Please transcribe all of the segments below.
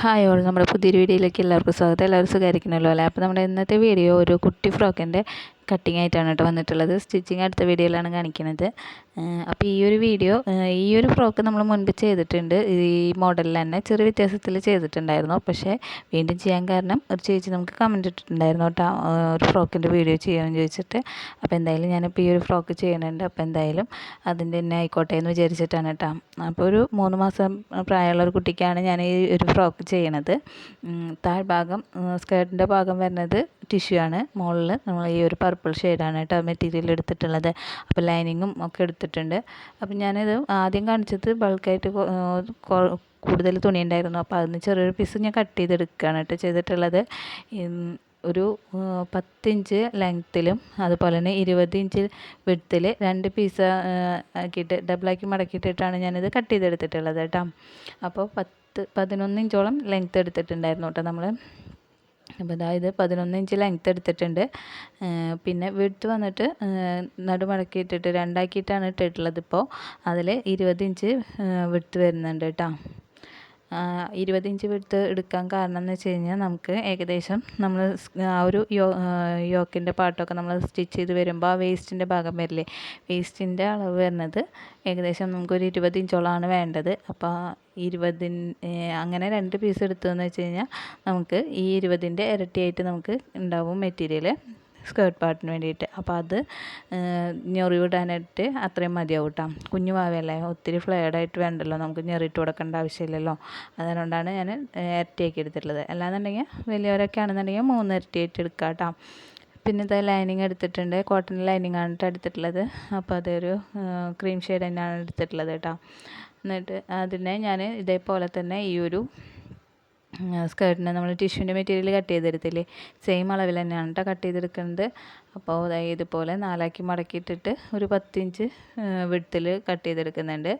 Hi all നമ്മുടെ പുതിയൊരു വീഡിയോയിലേക്ക് എല്ലാവർക്കും സ്വാഗതം. എല്ലാവരും സുഖമായിരിക്കണമല്ലോ അല്ലേ? അപ്പോൾ നമ്മുടെ ഇന്നത്തെ വീഡിയോ ഒരു കുട്ടി ഫ്രോക്കിന്റെ കട്ടിങ് ആയിട്ടാണ് കേട്ടോ വന്നിട്ടുള്ളത്. സ്റ്റിച്ചിങ് അടുത്ത വീഡിയോയിലാണ് കാണിക്കുന്നത്. അപ്പോൾ ഈ ഒരു വീഡിയോ ഈ ഒരു ഫ്രോക്ക് നമ്മൾ മുൻപ് ചെയ്തിട്ടുണ്ട്. ഈ മോഡലിൽ തന്നെ ചെറിയ വ്യത്യാസത്തിൽ ചെയ്തിട്ടുണ്ടായിരുന്നു. പക്ഷേ വീണ്ടും ചെയ്യാൻ കാരണം ഒരു ചേച്ചി നമുക്ക് കമന്റ് ഇട്ടിട്ടുണ്ടായിരുന്നു കേട്ടോ ഒരു ഫ്രോക്കിന്റെ വീഡിയോ ചെയ്യാമെന്ന് ചോദിച്ചിട്ട്. അപ്പോൾ എന്തായാലും ഞാനിപ്പോൾ ഈ ഒരു ഫ്രോക്ക് ചെയ്യുന്നുണ്ട്. അപ്പോൾ എന്തായാലും അതിന്റെ തന്നെ ആയിക്കോട്ടെ എന്ന് വിചാരിച്ചിട്ടാണ് കേട്ടോ. അപ്പോൾ ഒരു മൂന്ന് മാസം പ്രായമുള്ള ഒരു കുട്ടിക്കാണ് ഞാൻ ഈ ഒരു ഫ്രോക്ക് ചെയ്യണത്. താഴ്ഭാഗം സ്കേർട്ടിന്റെ ഭാഗം വരുന്നത് ടിഷ്യൂ ആണ്. മുകളിൽ നമ്മൾ ഈ ഒരു പർപ്പിൾ ഷെയ്ഡാണ് കേട്ടോ മെറ്റീരിയൽ എടുത്തിട്ടുള്ളത്. അപ്പോൾ ലൈനിങ്ങും ഒക്കെ എടുത്തിട്ടുണ്ട്. അപ്പോൾ ഞാനിത് ആദ്യം കാണിച്ചത് ബൾക്കായിട്ട് കൂടുതൽ തുണി ഉണ്ടായിരുന്നു. അപ്പോൾ അതിന് ചെറിയൊരു പീസ് ഞാൻ കട്ട് ചെയ്തെടുക്കുകയാണ് കേട്ടോ ചെയ്തിട്ടുള്ളത്. ഒരു പത്തിഞ്ച് ലെങ്ത്തിലും അതുപോലെ തന്നെ ഇരുപത് ഇഞ്ച് വിടുത്തിൽ രണ്ട് പീസ് ആക്കിയിട്ട് ഡബിളാക്കി മടക്കിയിട്ടിട്ടാണ് ഞാനിത് കട്ട് ചെയ്തെടുത്തിട്ടുള്ളത് കേട്ടോ. അപ്പോൾ പത്ത് പതിനൊന്ന് ഇഞ്ചോളം ലെങ്ത്ത് എടുത്തിട്ടുണ്ടായിരുന്നു കേട്ടോ നമ്മൾ അപ്പോൾ അതായത് പതിനൊന്ന് ഇഞ്ച് ലെങ്ത്ത് എടുത്തിട്ടുണ്ട്. പിന്നെ വിട്ട് വന്നിട്ട് നടുമടക്കിയിട്ടിട്ട് രണ്ടാക്കിയിട്ടാണ് ഇട്ടിട്ടുള്ളത് ഇപ്പോൾ അതിൽ ഇരുപത് ഇഞ്ച് വിട്ട് വരുന്നുണ്ട് കേട്ടോ. ഇരുപത് ഇഞ്ച് എടുക്കാൻ കാരണം എന്ന് വെച്ച് കഴിഞ്ഞാൽ നമുക്ക് ഏകദേശം നമ്മൾ ആ ഒരു യോക്കിന്റെ പാട്ടൊക്കെ നമ്മൾ സ്റ്റിച്ച് ചെയ്ത് വരുമ്പോൾ ആ വേസ്റ്റിന്റെ ഭാഗം വരില്ലേ? വേസ്റ്റിന്റെ അളവ് വരുന്നത് ഏകദേശം നമുക്കൊരു ഇരുപത് ഇഞ്ചോളമാണ് വേണ്ടത്. അപ്പോൾ ഇരുപതി അങ്ങനെ രണ്ട് പീസ് എടുത്തതെന്ന് വെച്ച് കഴിഞ്ഞാൽ നമുക്ക് ഈ ഇരുപതിന്റെ ഇരട്ടിയായിട്ട് നമുക്ക് ഉണ്ടാവും മെറ്റീരിയൽ സ്കേർട്ട് പാർട്ടിന് വേണ്ടിയിട്ട്. അപ്പോൾ അത് ഞൊറിവിടാനായിട്ട് അത്രയും മതിയാവും കേട്ടോ കുഞ്ഞു വാവയല്ലേ ഒത്തിരി ഫ്ലെയർഡായിട്ട് വേണ്ടല്ലോ നമുക്ക് ഞെറിയിട്ട് കൊടുക്കേണ്ട ആവശ്യമില്ലല്ലോ. അതുകൊണ്ടാണ് ഞാൻ ഇരട്ടിയാക്കി എടുത്തിട്ടുള്ളത്. അല്ലാന്നുണ്ടെങ്കിൽ വലിയവരൊക്കെ ആണെന്നുണ്ടെങ്കിൽ മൂന്ന് ഇരട്ടിയായിട്ട് എടുക്കാം കേട്ടോ പിന്നെ ഇത് ലൈനിങ് എടുത്തിട്ടുണ്ട്. കോട്ടൺ ലൈനിങ് ആണ് കേട്ടോ എടുത്തിട്ടുള്ളത്. അപ്പോൾ അതൊരു ക്രീം ഷെയ്ഡ് തന്നെയാണ് എടുത്തിട്ടുള്ളത് കേട്ടോ എന്നിട്ട് അതിനെ ഞാൻ ഇതേപോലെ തന്നെ ഈ ഒരു സ്കേർട്ടിന് നമ്മൾ ടിഷ്യൂന്റെ മെറ്റീരിയൽ കട്ട് ചെയ്തെടുത്തില്ലേ? സെയിം അളവിൽ തന്നെയാണ് കേട്ടോ കട്ട് ചെയ്തെടുക്കുന്നത്. അപ്പോൾ ഇതുപോലെ നാലാക്കി മടക്കിയിട്ടിട്ട് ഒരു പത്തിഞ്ച് വിടത്തിൽ കട്ട് ചെയ്തെടുക്കുന്നുണ്ട്.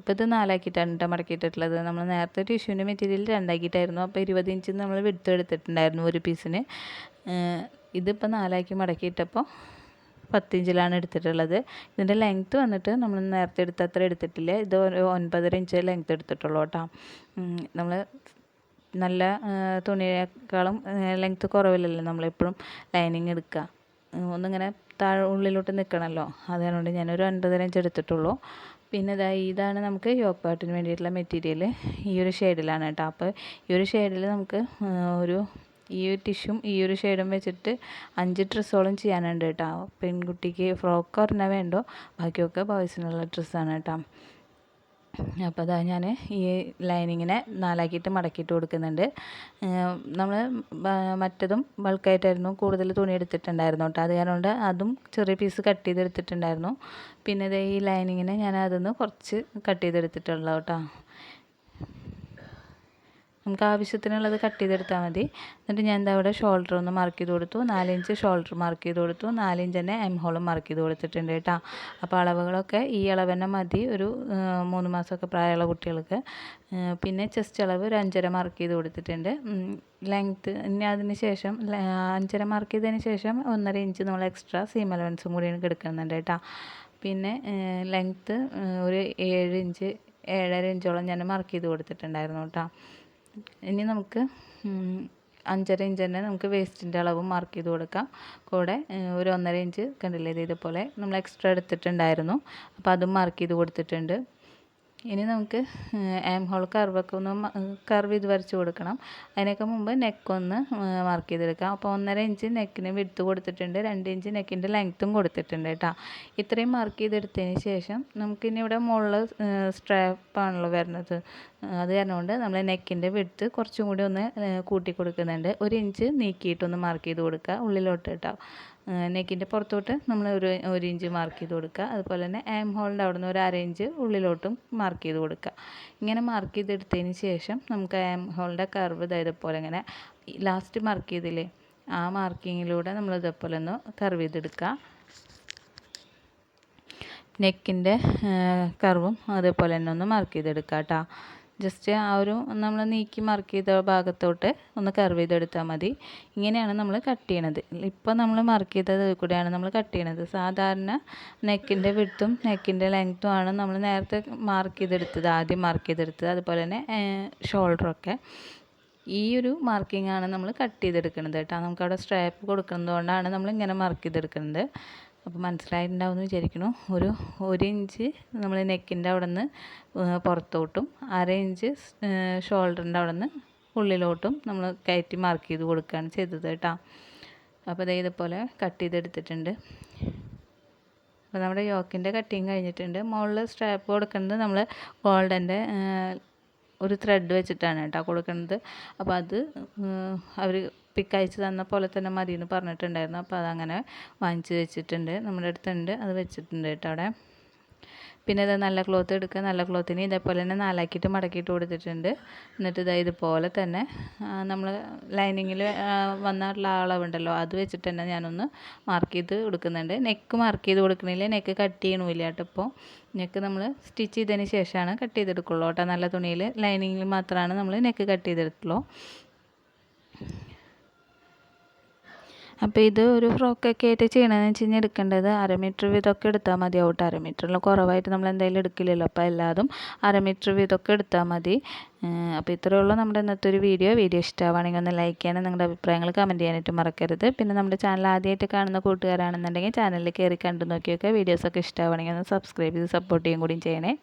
ഇപ്പോൾ ഇത് നാലാക്കിയിട്ടാണ് കേട്ടോ മടക്കിയിട്ടുള്ളത്. നമ്മൾ നേരത്തെ ടിഷ്യൂന്റെ മെറ്റീരിയൽ രണ്ടാക്കിയിട്ടായിരുന്നു. അപ്പോൾ ഇരുപത് ഇഞ്ച് നമ്മൾ വിടുത്ത് എടുത്തിട്ടുണ്ടായിരുന്നു ഒരു പീസിന്. ഇതിപ്പോൾ നാലാക്കി മടക്കിയിട്ടപ്പോൾ പത്തിഞ്ചിലാണ് എടുത്തിട്ടുള്ളത്. ഇതിന്റെ ലെങ്ത്ത് വന്നിട്ട് നമ്മൾ നേരത്തെ എടുത്ത അത്ര എടുത്തിട്ടില്ല. ഇത് ഒൻപതര ഇഞ്ച് ലെങ്ത്ത് എടുത്തിട്ടുള്ളൂ കേട്ടോ നമ്മൾ നല്ല തുണിയേക്കാളും ലെങ്ത്ത് കുറവില്ലല്ലോ നമ്മളെപ്പോഴും ലൈനിങ് എടുക്കുക ഒന്നിങ്ങനെ താഴെ ഉള്ളിലോട്ട് നിൽക്കണമല്ലോ അതുകൊണ്ട് ഞാനൊരു ഒൻപതര ഇഞ്ച് എടുത്തിട്ടുള്ളൂ. പിന്നെ ഇതാ ഇതാണ് നമുക്ക് യോക്ക് പാട്ടിന് വേണ്ടിയിട്ടുള്ള മെറ്റീരിയൽ ഈ ഒരു ഷെയ്ഡിലാണ് കേട്ടോ. അപ്പോൾ ഈ ഒരു ഷെയ്ഡിൽ നമുക്ക് ഒരു ഈ ഒരു ടിഷ്യൂം ഈ ഒരു ഷെയ്ഡും വെച്ചിട്ട് അഞ്ച് ഡ്രസ്സോളം ചെയ്യാനുണ്ട് കേട്ടോ. പെൺകുട്ടിക്ക് ഫ്രോക്ക് ഒരെണ്ണം വേണ്ടോ? ബാക്കിയൊക്കെ ബോയ്സിനുള്ള ഡ്രസ്സാണ് കേട്ടോ. അപ്പോൾ അതാ ഞാൻ ഈ ലൈനിങ്ങിനെ നാലാക്കിയിട്ട് മടക്കിയിട്ട് കൊടുക്കുന്നുണ്ട്. നമ്മൾ മറ്റതും ബൾക്കായിട്ടായിരുന്നു കൂടുതൽ തുണി എടുത്തിട്ടുണ്ടായിരുന്നു കേട്ടോ. അത് കാരണം അതും ചെറിയ പീസ് കട്ട് ചെയ്തെടുത്തിട്ടുണ്ടായിരുന്നു. പിന്നെ ഇത് ഈ ലൈനിങ്ങിനെ ഞാൻ അതിൽ നിന്ന് കുറച്ച് കട്ട് ചെയ്തെടുത്തിട്ടുള്ളൂ കേട്ടോ. നമുക്ക് ആവശ്യത്തിനുള്ളത് കട്ട് ചെയ്തെടുത്താൽ മതി. എന്നിട്ട് ഞാൻ എന്താ അവിടെ ഷോൾഡർ ഒന്ന് മാർക്ക് ചെയ്ത് കൊടുത്തു. നാലിഞ്ച് ഷോൾഡർ മാർക്ക് ചെയ്ത് കൊടുത്തു. നാലിഞ്ച് തന്നെ എം ഹോളും മാർക്ക് ചെയ്ത് കൊടുത്തിട്ടുണ്ട് കേട്ടോ. അപ്പോൾ അളവുകളൊക്കെ ഈ അളവ് തന്നെ മതി. ഒരു മൂന്ന് മാസമൊക്കെ പ്രായമുള്ള കുട്ടികൾക്ക്. പിന്നെ ചെസ്റ്റ് അളവ് ഒരു അഞ്ചര മാർക്ക് ചെയ്ത് കൊടുത്തിട്ടുണ്ട്. ലെങ്ത്ത് ഇനി അതിന് ശേഷം അഞ്ചര മാർക്ക് ചെയ്തതിന് ശേഷം ഒന്നര ഇഞ്ച് നമ്മൾ എക്സ്ട്രാ സീം അലവൻസും കൂടി എടുക്കുന്നുണ്ട് കേട്ടോ. പിന്നെ ലെങ്ത്ത് ഒരു ഏഴ് ഇഞ്ച് ഏഴര ഇഞ്ചോളം ഞാൻ മാർക്ക് ചെയ്ത് കൊടുത്തിട്ടുണ്ടായിരുന്നു കേട്ടോ. ഇനി നമുക്ക് അഞ്ചര ഇഞ്ച് തന്നെ നമുക്ക് വേസ്റ്റിന്റെ അളവ് മാർക്ക് ചെയ്ത് കൊടുക്കാം. കൂടെ ഒരു ഒന്നര ഇഞ്ച് കണ്ടില്ലേ ഇതുപോലെ നമ്മൾ എക്സ്ട്രാ എടുത്തിട്ടുണ്ടായിരുന്നു. അപ്പോൾ അതും മാർക്ക് ചെയ്ത് കൊടുത്തിട്ടുണ്ട്. ഇനി നമുക്ക് ആം ഹോൾ കർവൊക്കെ ഒന്ന് കർവ് ഇത് വരച്ച് കൊടുക്കണം. അതിനൊക്കെ മുമ്പ് നെക്കൊന്ന് മാർക്ക് ചെയ്തെടുക്കാം. അപ്പോൾ ഒന്നര ഇഞ്ച് നെക്കിന് വിടുത്ത് കൊടുത്തിട്ടുണ്ട്. രണ്ട് ഇഞ്ച് നെക്കിന്റെ ലെങ്ത്തും കൊടുത്തിട്ടുണ്ട് കേട്ടോ. ഇത്രയും മാർക്ക് ചെയ്തെടുത്തതിന് ശേഷം നമുക്കിനി ഇവിടെ മുകളിൽ സ്ട്രാപ്പാണല്ലോ വരുന്നത് അത് കാരണം കൊണ്ട് നമ്മൾ നെക്കിന്റെ വിട്ട് കുറച്ചും കൂടി ഒന്ന് കൂട്ടി കൊടുക്കുന്നുണ്ട് ഒരു ഇഞ്ച് നീക്കിയിട്ടൊന്ന് മാർക്ക് ചെയ്ത് കൊടുക്കുക. ഉള്ളിലോട്ട് കേട്ടോ. നെക്കിന്റെ പുറത്തോട്ട് നമ്മൾ ഒരു ഒരു ഇഞ്ച് മാർക്ക് ചെയ്ത് കൊടുക്കുക. അതുപോലെ തന്നെ ആം ഹോളിന്റെ അവിടെ നിന്ന് ഒരു അര ഇഞ്ച് ഉള്ളിലോട്ടും മാർക്ക് ചെയ്ത് കൊടുക്കുക. ഇങ്ങനെ മാർക്ക് ചെയ്തെടുത്തതിന് ശേഷം നമുക്ക് ആം ഹോളിന്റെ കർവ് ഇതായതുപോലെ ഇങ്ങനെ ലാസ്റ്റ് മാർക്ക് ചെയ്തില്ലേ? ആ മാർക്കിങ്ങിലൂടെ നമ്മൾ ഇതേപോലെ ഒന്ന് കർവ് ചെയ്തെടുക്കുക. നെക്കിന്റെ കർവും അതേപോലെ തന്നെ ഒന്ന് മാർക്ക് ചെയ്തെടുക്കാം കേട്ടോ. ജസ്റ്റ് ആ ഒരു നമ്മൾ നീക്കി മാർക്ക് ചെയ്ത ഭാഗത്തോട്ട് ഒന്ന് കർവ് ചെയ്തെടുത്താൽ മതി. ഇങ്ങനെയാണ് നമ്മൾ കട്ട് ചെയ്യണത്. ഇപ്പോൾ നമ്മൾ മാർക്ക് ചെയ്തത് കൂടെയാണ് നമ്മൾ കട്ട് ചെയ്യണത്. സാധാരണ നെക്കിന്റെ വിട്ടും നെക്കിന്റെ ലെങ്ത്തും ആണ് നമ്മൾ നേരത്തെ മാർക്ക് ചെയ്തെടുത്തത് ആദ്യം മാർക്ക് ചെയ്തെടുത്തത്. അതുപോലെ തന്നെ ഷോൾഡറൊക്കെ ഈ ഒരു മാർക്കിംഗ് ആണ് നമ്മൾ കട്ട് ചെയ്തെടുക്കുന്നത് കേട്ടോ. നമുക്കവിടെ സ്ട്രാപ്പ് കൊടുക്കുന്നതുകൊണ്ടാണ് നമ്മൾ ഇങ്ങനെ മാർക്ക് ചെയ്തെടുക്കുന്നത് അപ്പോൾ മനസ്സിലായിട്ടുണ്ടാവും എന്ന് വിചാരിക്കുന്നു. ഒരു ഒരു ഇഞ്ച് നമ്മൾ നെക്കിന്റെ അവിടെ നിന്ന് പുറത്തോട്ടും അര ഇഞ്ച് ഷോൾഡറിന്റെ അവിടെ നിന്ന് ഉള്ളിലോട്ടും നമ്മൾ കയറ്റി മാർക്ക് ചെയ്ത് കൊടുക്കുകയാണ് ചെയ്തത് കേട്ടോ. അപ്പോൾ ദേ ഇതുപോലെ കട്ട് ചെയ്തെടുത്തിട്ടുണ്ട്. അപ്പോൾ നമ്മുടെ യോക്കിന്റെ കട്ടിങ് കഴിഞ്ഞിട്ടുണ്ട്. മുകളിൽ സ്ട്രാപ്പ് കൊടുക്കുന്നത് നമ്മൾ ഗോൾഡന്റെ ഒരു ത്രെഡ് വെച്ചിട്ടാണ് കേട്ടോ കൊടുക്കുന്നത്. അപ്പോൾ അത് അവർ പിക്ക് അയച്ചു തന്ന പോലെ തന്നെ മതി എന്ന് പറഞ്ഞിട്ടുണ്ടായിരുന്നു. അപ്പോൾ അതങ്ങനെ വാങ്ങിച്ച് വെച്ചിട്ടുണ്ട്. നമ്മുടെ അടുത്തുണ്ട്. അത് വെച്ചിട്ടുണ്ട് കേട്ടോ അവിടെ. പിന്നെ ഇത് നല്ല ക്ലോത്ത് എടുക്കുക. നല്ല ക്ലോത്തിന് ഇതേപോലെ തന്നെ നാലാക്കിയിട്ട് മടക്കിയിട്ട് കൊടുത്തിട്ടുണ്ട്. എന്നിട്ട് ഇതാ ഇതുപോലെ തന്നെ നമ്മൾ ലൈനിങ്ങിൽ വന്നിട്ടുള്ള അളവുണ്ടല്ലോ അത് വെച്ചിട്ട് തന്നെ ഞാനൊന്ന് മാർക്ക് ചെയ്ത് കൊടുക്കുന്നുണ്ട്. നെക്ക് മാർക്ക് ചെയ്ത് കൊടുക്കണില്ല. നെക്ക് കട്ട് ചെയ്യണമില്ല കേട്ടോ ഇപ്പോൾ നെക്ക് നമ്മൾ സ്റ്റിച്ച് ചെയ്തതിന് ശേഷമാണ് കട്ട് ചെയ്തെടുക്കുള്ളൂ കേട്ടോ. നല്ല തുണിയിൽ ലൈനിങ്ങിൽ മാത്രമാണ് നമ്മൾ നെക്ക് കട്ട് ചെയ്തെടുക്കുള്ളൂ. അപ്പോൾ ഇത് ഒരു ഫ്രോക്കൊക്കെ ആയിട്ട് ചെയ്യണമെന്ന് വെച്ച് കഴിഞ്ഞാൽ എടുക്കേണ്ടത് അര മീറ്റർ വീതമൊക്കെ എടുത്താൽ മതി. ഔട്ട് അര മീറ്ററിൽ കുറവായിട്ട് നമ്മൾ എന്തായാലും എടുക്കില്ലല്ലോ. അപ്പോൾ എല്ലാതും അര മീറ്റർ വീതമൊക്കെ എടുത്താൽ മതി. അപ്പോൾ ഇത്രയേ ഉള്ളൂ നമ്മുടെ ഇന്നത്തെ ഒരു വീഡിയോ. വീഡിയോ ഇഷ്ടമാണെങ്കിൽ ഒന്ന് ലൈക്ക് ചെയ്യാനും നിങ്ങളുടെ അഭിപ്രായങ്ങൾ കമന്റ് ചെയ്യാനായിട്ട് മറക്കരുത്. പിന്നെ നമ്മുടെ ചാനൽ ആദ്യമായിട്ട് കാണുന്ന കൂട്ടുകാരാണെന്നുണ്ടെങ്കിൽ ചാനലിൽ കയറി കണ്ടു നോക്കിയൊക്കെ വീഡിയോസൊക്കെ ഇഷ്ടമാണെങ്കിൽ ഒന്ന് സബ്സ്ക്രൈബ് ചെയ്ത് സപ്പോർട്ട് ചെയ്യുകയും കൂടിയും ചെയ്യണേ.